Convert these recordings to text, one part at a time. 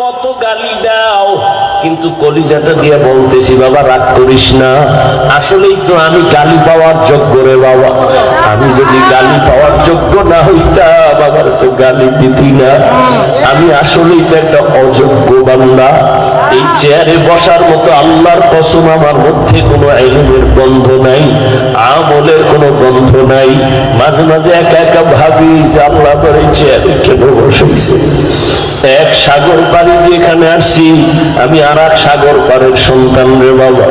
কত গালি দাও, কিন্তু কলিজাটা দিয়ে বলতেছি, বাবা, রাগ করিস না। আসলেই তো আমি গালি পাওয়ার যোগ্য রে বাবা। আমি যদি গালি পাওয়ার যোগ্য না হইতা বাবার তো গালি দিতি না। আমি আসলেই তো একটা অযোগ্য বান্দা। এই চেয়ারে বসার মতো আল্লাহর কসম আমার মধ্যে কোনো আইনের নাই, আমলের কোনো নাই। মাঝে মাঝে একা একা ভাবি যে আল্লাহ চেয়ারে কেন বসেছে। এক সাগর দিয়ে এখানে আসছি, আমি আর এক সাগর পাড়ের সন্তান রে বাবা।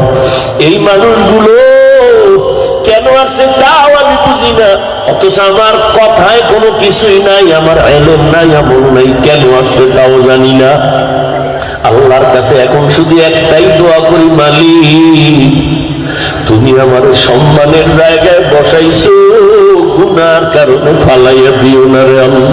এই মানুষগুলো কেন আসছে তাও আমি বুঝি না, অথচ আমার কথায় কোনো কিছুই নাই, আমার এলেম নাই, আমল নাই, কেন আসছে তাও জানি না। আল্লাহর কাছে এখন শুধু একটাই দোয়া করি, মালিক, তুমি আমার সম্মানের জায়গায় বসাইছো, গুনার কারণে ফালাইয়া দিও না রে আল্লাহ।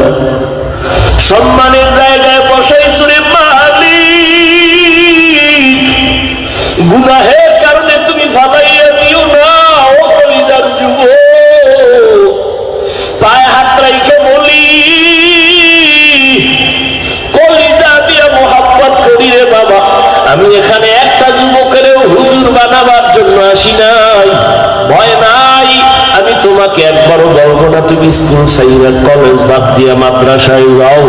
আমি এখানে একটা যুবকেরও হুজুর বানাবার জন্য আসি নাই। ভয় নাই। আমি তোমাকে একবারও বলব না, তুমি স্কুল সাইরা কলেজ বাদ দিয়া মাদ্রাসায় যাও।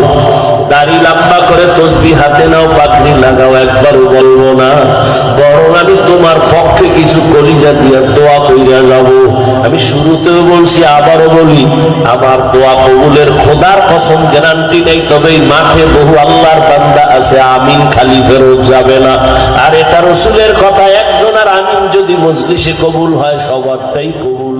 দাড়ি লম্বা করে তসবি হাতে নাও, পাগড়ি লাগাও, একবারও বলব না। কিছু কলিজা দিয়া দোয়া কইরা যাব। আমি শুরুতেও বলছি, আবারও বলি, আমার দোয়া কবুলের খোদার কসম গ্যারান্টি নেই তবে মাঠে বহু আল্লাহর বান্দা আছে, আমিন খালি ফেরত যাবে না। আর এটা রসুলের কথা একজনের আমিন যদি মজলিসে কবুল হয়, সবারটাই কবুল